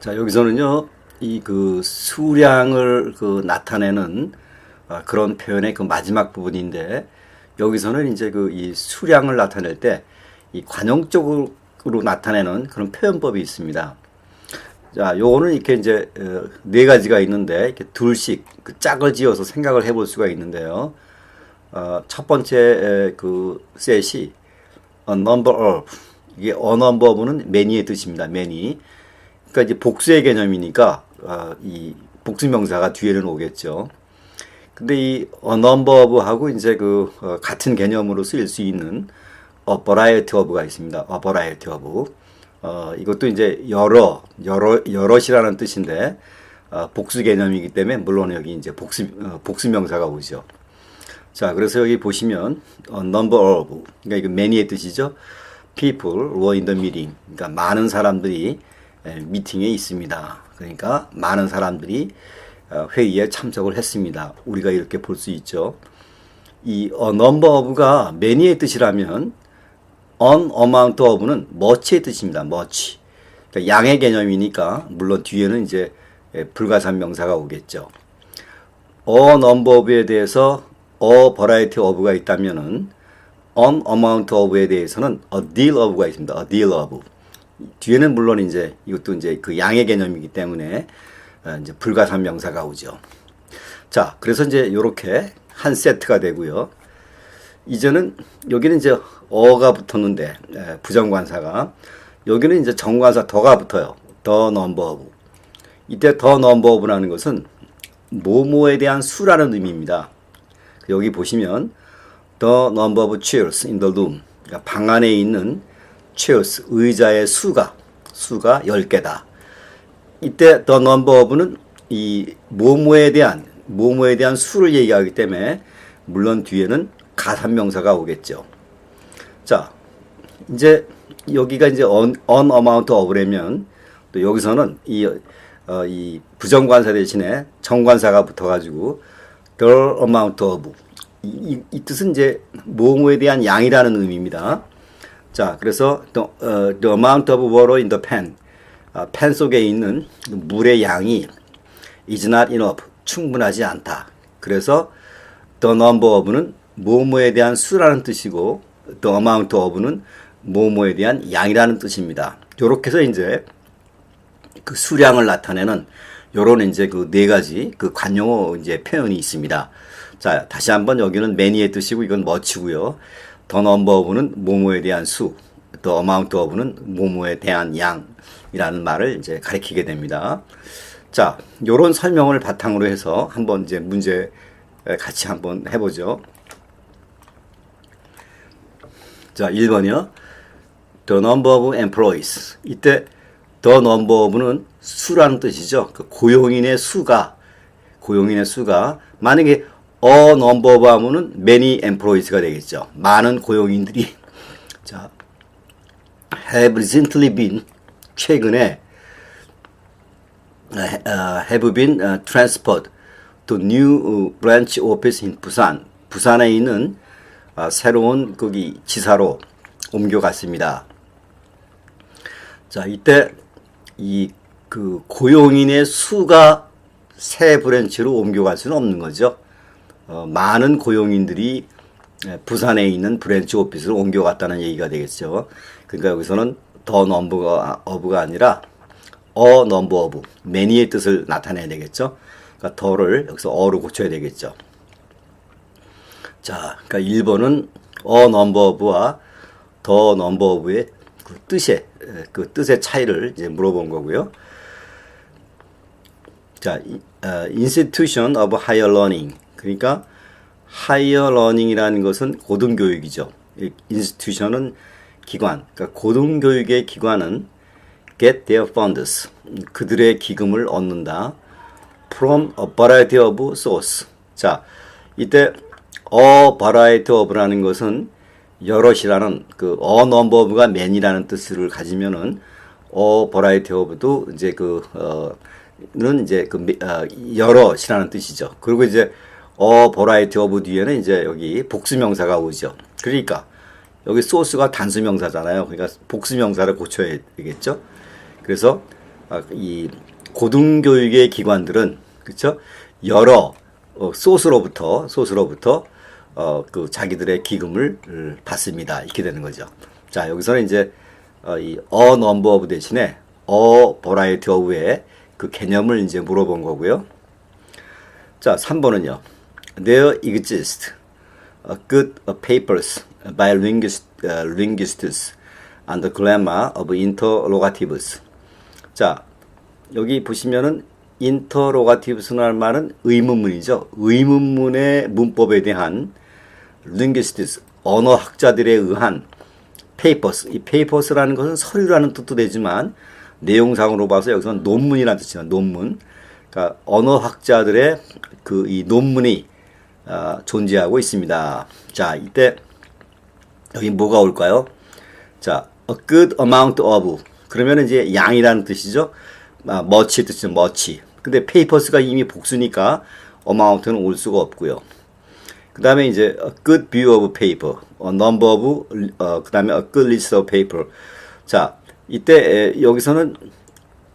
자, 여기서는요, 이 그 수량을 그 나타내는 아, 그런 표현의 그 마지막 부분인데, 여기서는 이제 그 이 수량을 나타낼 때 이 관용적으로 나타내는 그런 표현법이 있습니다. 자, 요거는 이렇게 이제 어, 네 가지가 있는데 이렇게 둘씩 그 짝을 지어서 생각을 해볼 수가 있는데요. 어, 첫 번째 에, 그 셋이 a number of 이게 a number of는 many의 뜻입니다. many. 그러니까 이제 복수의 개념이니까 어, 이 복수명사가 뒤에는 오겠죠. 근데 이 a number of하고 이제 그 어, 같은 개념으로 쓰일 수 있는 a variety of가 있습니다. a variety of. 어, 이것도 이제 여러, 여러, 여럿이라는 뜻인데, 어, 복수 개념이기 때문에, 물론 여기 이제 복수, 어, 복수명사가 오죠. 자, 그래서 여기 보시면, 어, number of, 그러니까 이거 many의 뜻이죠. people were in the meeting. 그러니까 많은 사람들이 에, 미팅에 있습니다. 그러니까 많은 사람들이 어, 회의에 참석을 했습니다. 우리가 이렇게 볼 수 있죠. 이 어, number of가 many의 뜻이라면 on amount of는 much의 뜻입니다. much. 그러니까 양의 개념이니까 물론 뒤에는 이제 예, 불가산 명사가 오겠죠. a number of에 대해서 a variety of가 있다면은 on amount of에 대해서는 a deal of가 있습니다. a deal of. 뒤에는 물론 이제 이것도 이제 그 양의 개념이기 때문에 어, 이제 불가산 명사가 오죠. 자, 그래서 이제 이렇게 한 세트가 되고요. 이제는 여기는 이제 어가 붙었는데 에, 부정관사가 여기는 이제 정관사 더가 붙어요. 더 넘버 오브. 이때 더 넘버 오브라는 것은 모모에 대한 수라는 의미입니다. 여기 보시면 the number of chairs. 그러니까 방 안에 있는 chairs 의자의 수가 수가 10개다. 이때 the number of는 이 모모에 대한 모모에 대한 수를 얘기하기 때문에 물론 뒤에는 가산명사가 오겠죠. 자, 이제 여기가 이제 on, on amount of라면 또 여기서는 이, 어, 이 부정관사 대신에 정관사가 붙어가지고 the amount of 이, 이, 이 뜻은 이제 모모에 대한 양이라는 의미입니다. 자, 그래서 the, uh, the amount of water in the pan 아, 팬 속에 있는 물의 양이 is not enough 충분하지 않다. 그래서 the number of는 모모에 대한 수라는 뜻이고 the amount of는 모모에 대한 양이라는 뜻입니다. 요렇게 해서 이제 그 수량을 나타내는 요런 이제 그 네 가지 그 관용어 이제 표현이 있습니다. 자, 다시 한번 여기는 many의 뜻이고 이건 much고요. The number of는 모모에 대한 수, the amount of는 모모에 대한 양이라는 말을 이제 가리키게 됩니다. 자, 요런 설명을 바탕으로 해서 한번 이제 문제 같이 한번 해보죠. 자, 1번이요. The number of employees. 이때 the number of는 수라는 뜻이죠. 그 고용인의 수가 고용인의 수가 만약에 a number of 하면은 many employees가 되겠죠. 많은 고용인들이 자 have recently been 최근에 uh, have been uh, transferred to new branch office in 부산. 부산에 있는 아, 새로운 거기 지사로 옮겨갔습니다. 자, 이때 이 그 고용인의 수가 새 브랜치로 옮겨갈 수는 없는 거죠. 어, 많은 고용인들이 부산에 있는 브랜치 오피스로 옮겨갔다는 얘기가 되겠죠. 그러니까 여기서는 더 넘버가 어브가 아니라 어 넘버 어브 매니의 뜻을 나타내야 되겠죠. 그러니까 더를 여기서 어로 고쳐야 되겠죠. 자, 그러니까 1번은 어 넘버 오브와 더 넘버 오브의 그 뜻의 그 뜻의 차이를 이제 물어본 거고요. 자, 어, institution. 그러니까 higher learning이라는 것은 고등교육이죠. institution은 기관. 그러니까 고등교육의 기관은 get their funds. 그들의 기금을 얻는다. from a variety of source. 자, 이때 a variety of라는 것은 여럿이라는 그 a number of가 many라는 뜻을 가지면은 a variety of도 이제 그 어는 이제 그 어, 여럿이라는 뜻이죠. 그리고 이제 a variety of 뒤에는 이제 여기 복수명사가 오죠. 그러니까 여기 소스가 단수명사잖아요. 그러니까 복수명사를 고쳐야 되겠죠. 그래서 아, 이 고등교육의 기관들은 그렇죠? 여러 어, 소스로부터 소스로부터 어, 그 자기들의 기금을 을, 받습니다. 이렇게 되는 거죠. 자 여기서는 이제 어, 이 a number 대신에 a variety of의 그 개념을 이제 물어본 거고요. 자 3번은요. There exist good papers by linguist, uh, linguists on the grammar of interrogatives. 자, 여기 보시면은 interrogatives라는 말은 의문문이죠. 의문문의 문법에 대한 linguists, 언어학자들에 의한 papers. 이 papers라는 것은 서류라는 뜻도 되지만 내용상으로 봐서 여기서는 논문이라는 뜻이잖아. 논문. 그러니까 언어학자들의 그 이 논문이 어, 존재하고 있습니다. 자, 이때 여기 뭐가 올까요? 자, a good amount of 그러면 이제 양이라는 뜻이죠. 아, much 뜻이죠. much. 근데 papers가 이미 복수니까 amount는 올 수가 없고요. 그 다음에 이제 a good view of paper, a number of, 어, 그 다음에 a good list of paper. 자, 이때 에, 여기서는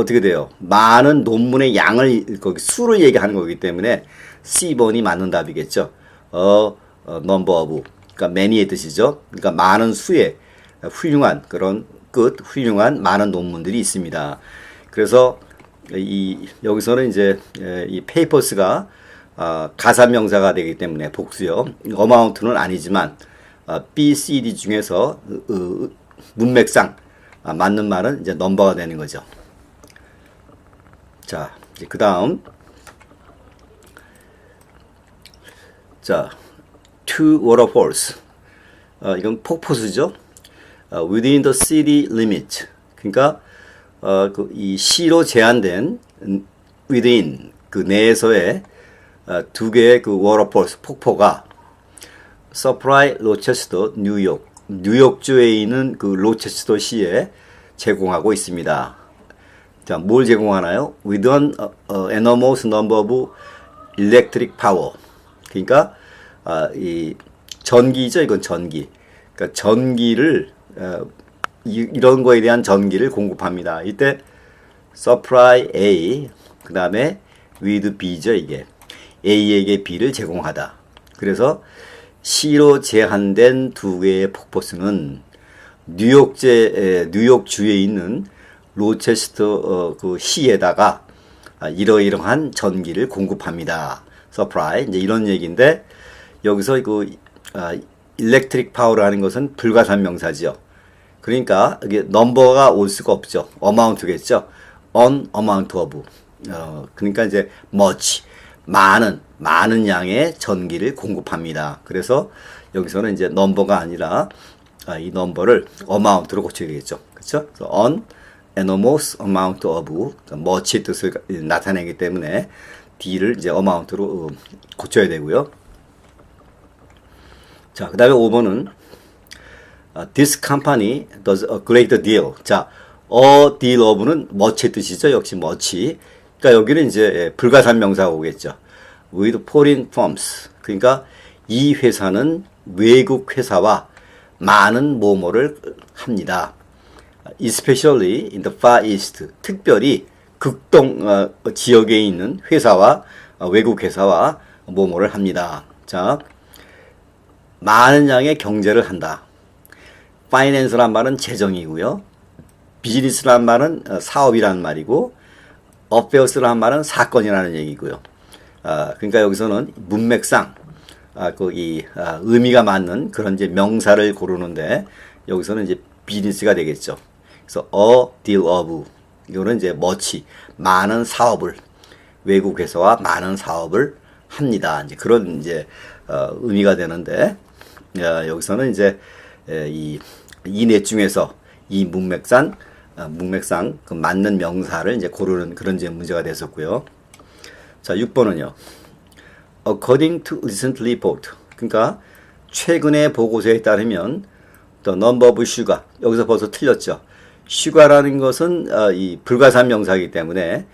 어떻게 돼요? 많은 논문의 양을 거기 수를 얘기하는 거기 때문에 C번이 맞는 답이겠죠. 어, 어 number of 그러니까 many의 뜻이죠. 그러니까 많은 수의 훌륭한 그런 끝 훌륭한 많은 논문들이 있습니다. 그래서 이 여기서는 이제 이 papers가 어, 가사명사가 되기 때문에 복수요. amount는 아니지만 어, B, C, D 중에서 어, 문맥상 아, 맞는 말은 이제 넘버가 되는 거죠. 자, 그 다음. 자, two waterfalls. 어, 이건 폭포수죠. 어, within the city limit. 그러니까, 어, 그, 이 시로 제한된 within 그 내에서의 어, 두 개의 그 waterfalls, 폭포가 서프라이 로체스터 뉴욕 뉴욕주에 있는 그 로체스터 시에 제공하고 있습니다. 자, 뭘 제공하나요? With an uh, enormous number of electric power. 그러니까 아, 이 전기죠. 이건 전기. 그러니까 전기를 어, 이, 이런 거에 대한 전기를 공급합니다. 이때 supply A 그다음에 with B죠. 이게 A에게 B를 제공하다. 그래서 C로 제한된 두 개의 폭포수는 뉴욕제 뉴욕주에 있는 로체스터 어, 그 시에다가 아, 이러이러한 전기를 공급합니다. 서프라이 이제 이런 얘기인데 여기서 그 아, 일렉트릭 파워라는 것은 불가산 명사지요. 그러니까 이게 넘버가 올 수가 없죠. 어마운트겠죠. on amount. 어, 그러니까 이제 much 많은 많은 양의 전기를 공급합니다. 그래서 여기서는 이제 넘버가 아니라 아, 이 넘버를 amount로 고쳐야겠죠. 그렇죠? on enormous amount of 그러니까 much의 뜻을 나타내기 때문에 d를 이제 amount로 어, 고쳐야 되고요. 자, 그 다음에 5번은 uh, This company does a great deal. 자, a deal of는 much의 뜻이죠. 역시 much. 그러니까 여기는 이제 불가산 명사가 오겠죠. With foreign firms. 그러니까 이 회사는 외국 회사와 많은 모모를 합니다. Especially in the Far East. 특별히 극동 어, 지역에 있는 회사와 어, 외국 회사와 모모를 합니다. 자, 많은 양의 경제를 한다. 파이낸스란 말은 재정이고요. 비즈니스란 말은 어, 사업이라는 말이고 어페어스란 말은 사건이라는 얘기고요. 아, 그러니까 여기서는 문맥상 아, 그이 아, 의미가 맞는 그런 이제 명사를 고르는데 여기서는 이제 비즈니스가 되겠죠. 그래서 a deal of 이거는 이제 머치 많은 사업을 외국 회사와 많은 사업을 합니다. 이제 그런 이제 어, 의미가 되는데 어, 여기서는 이제 이이넷 중에서 이 문맥상 어, 문맥상 그 맞는 명사를 이제 고르는 그런 이제 문제가 됐었고요. 자, 6번은요. According to recent report. 그러니까 최근의 보고서에 따르면 the number of sugar 여기서 벌써 틀렸죠. Sugar라는 것은 어, 이 불가산 명사이기 때문에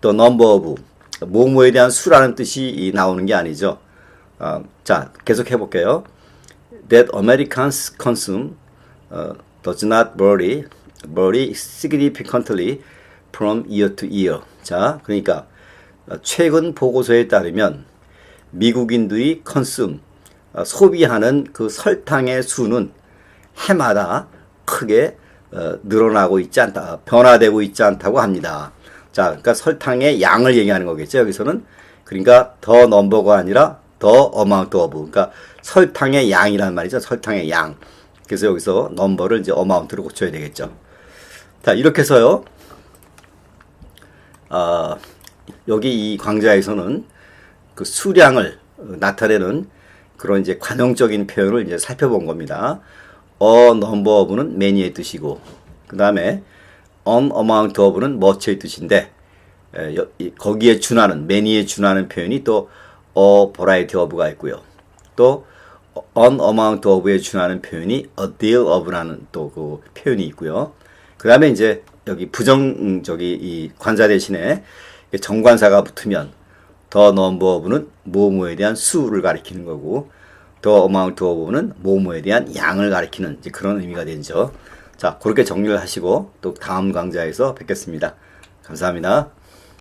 the number of 뭐뭐에 대한 수라는 뜻이 나오는 게 아니죠. 어, 자, 계속 해볼게요. That Americans consume uh, does not vary, vary significantly from year to year. 자, 그러니까 최근 보고서에 따르면 미국인들이 어, 소비하는 그 설탕의 수는 해마다 크게 어, 늘어나고 있지 않다, 변화되고 있지 않다고 합니다. 자, 그러니까 설탕의 양을 얘기하는 거겠죠. 여기서는 그러니까 더 넘버가 아니라 더 어마운트 오브. 그러니까 설탕의 양이란 말이죠. 설탕의 양. 그래서 여기서 넘버를 이제 어마운트로 고쳐야 되겠죠. 자, 이렇게 해서요. 어, 여기 이 광자에서는 그 수량을 나타내는 그런 이제 관용적인 표현을 이제 살펴본 겁니다. A number of는 many의 뜻이고, 그 다음에 an amount of는 much의 뜻인데, 에, 거기에 준하는, many에 준하는 표현이 또 a variety of가 있고요. 또 an amount of에 준하는 표현이 a deal of라는 또 그 표현이 있고요. 그 다음에 이제 여기 부정, 음, 저기 이 관사 대신에 정관사가 붙으면 더 넘버 오브는 뭐뭐에 대한 수를 가리키는 거고 더 어마운트 오브는 뭐뭐에 대한 양을 가리키는 그런 의미가 되죠. 자, 그렇게 정리를 하시고 또 다음 강좌에서 뵙겠습니다. 감사합니다.